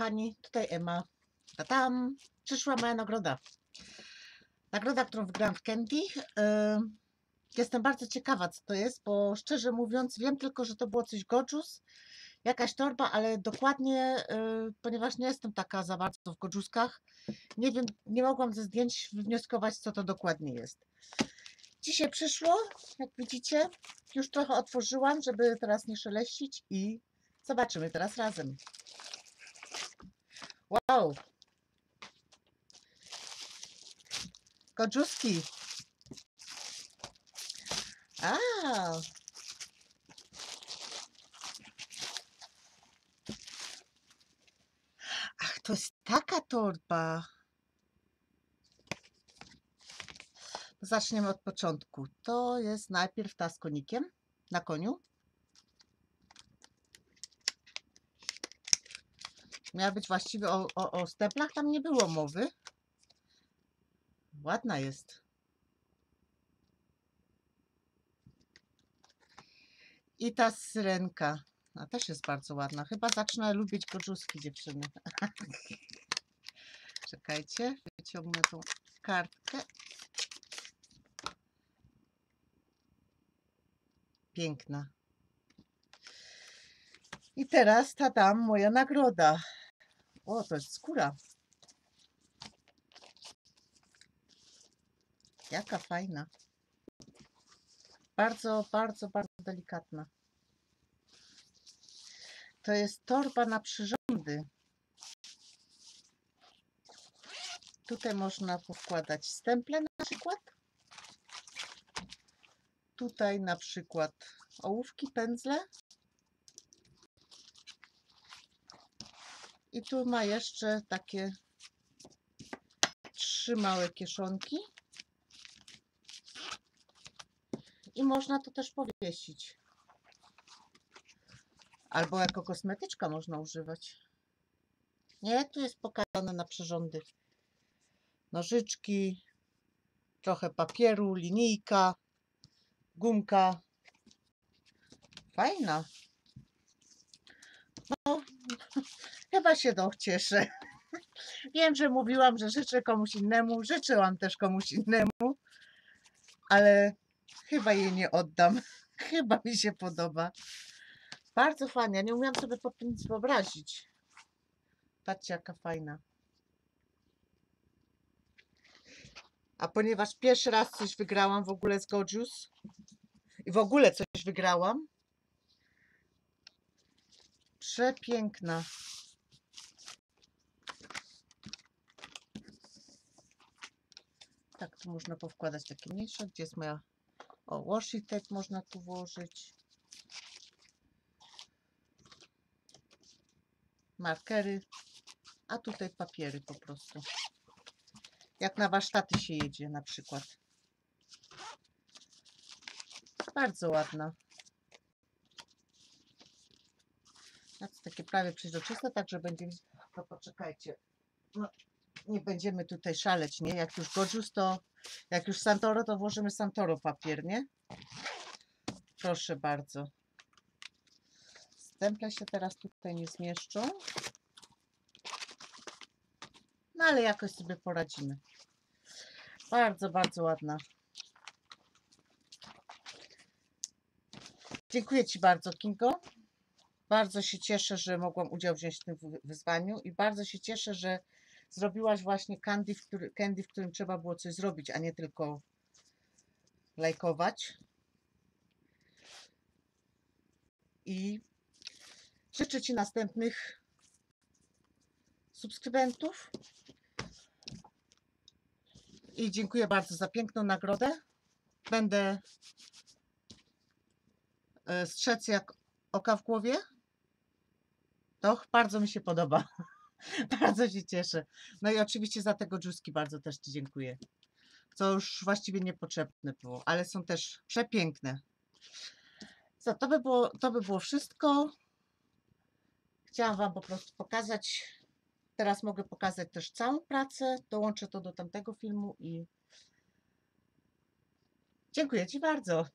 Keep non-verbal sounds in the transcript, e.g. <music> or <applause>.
kochani, tutaj Ema. A tam przyszła moja nagroda. Nagroda, którą wygrałam w Candy. Jestem bardzo ciekawa, co to jest, bo szczerze mówiąc, wiem tylko, że to było coś Gojus, jakaś torba, ale dokładnie, yy, ponieważ nie jestem taka za bardzo w Gojuskach, nie wiem, nie mogłam ze zdjęć wywnioskować, co to dokładnie jest. Dzisiaj przyszło, jak widzicie, już trochę otworzyłam, żeby teraz nie szeleścić i zobaczymy teraz razem. Wow! Gojuski! A! Ach, to jest taka torba. Zaczniemy od początku. To jest najpierw ta z konikiem na koniu. Miała być właściwie o, o, o steplach, tam nie było mowy. Ładna jest. I ta syrenka. A też jest bardzo ładna. Chyba zacznę lubić gorzuski dziewczyny. <laughs> Czekajcie, wyciągnę tą kartkę. Piękna. I teraz ta tam moja nagroda. O, to jest skóra. Jaka fajna. Bardzo, bardzo, bardzo delikatna. To jest torba na przyrządy. Tutaj można powkładać stemple na przykład. Tutaj na przykład ołówki, pędzle. I tu ma jeszcze takie trzy małe kieszonki. I można to też powiesić. Albo jako kosmetyczka można używać. Nie, tu jest pokazane na przyrządy. Nożyczki, trochę papieru, linijka, gumka. Fajna. No, chyba się to cieszę. <laughs> Wiem, że mówiłam, że życzę komuś innemu. Życzyłam też komuś innemu, ale chyba jej nie oddam. <laughs> Chyba mi się podoba. Bardzo fajnie. Ja nie umiałam sobie nic wyobrazić. Patrzcie, jaka fajna. A ponieważ pierwszy raz coś wygrałam w ogóle z Gojus i w ogóle coś wygrałam, przepiękna. Można powkładać takie mniejsze. Gdzie jest moja... O, washi tape można tu włożyć. Markery. A tutaj papiery po prostu. Jak na warsztaty się jedzie na przykład. Bardzo ładna. To takie prawie przeźroczyste, także będzie... To poczekajcie. No, nie będziemy tutaj szaleć, nie? Jak już Gojus, to jak już Santoro, to włożymy Santoro papier, nie? Proszę bardzo. Stemple się teraz tutaj nie zmieszczą. No ale jakoś sobie poradzimy. Bardzo, bardzo ładna. Dziękuję Ci bardzo, Kingo. Bardzo się cieszę, że mogłam udział wziąć w tym wy- wyzwaniu i bardzo się cieszę, że zrobiłaś właśnie candy, w, który, candy, w którym trzeba było coś zrobić, a nie tylko lajkować. I życzę Ci następnych subskrybentów. I dziękuję bardzo za piękną nagrodę. Będę e, strzec jak oka w głowie. To bardzo mi się podoba. <laughs> bardzo się cieszę. No i oczywiście za tego dżuski bardzo też Ci dziękuję. Co już właściwie niepotrzebne było, ale są też przepiękne. Co, to by było, to by było wszystko. Chciałam Wam po prostu pokazać. Teraz mogę pokazać też całą pracę. Dołączę to do tamtego filmu i dziękuję Ci bardzo.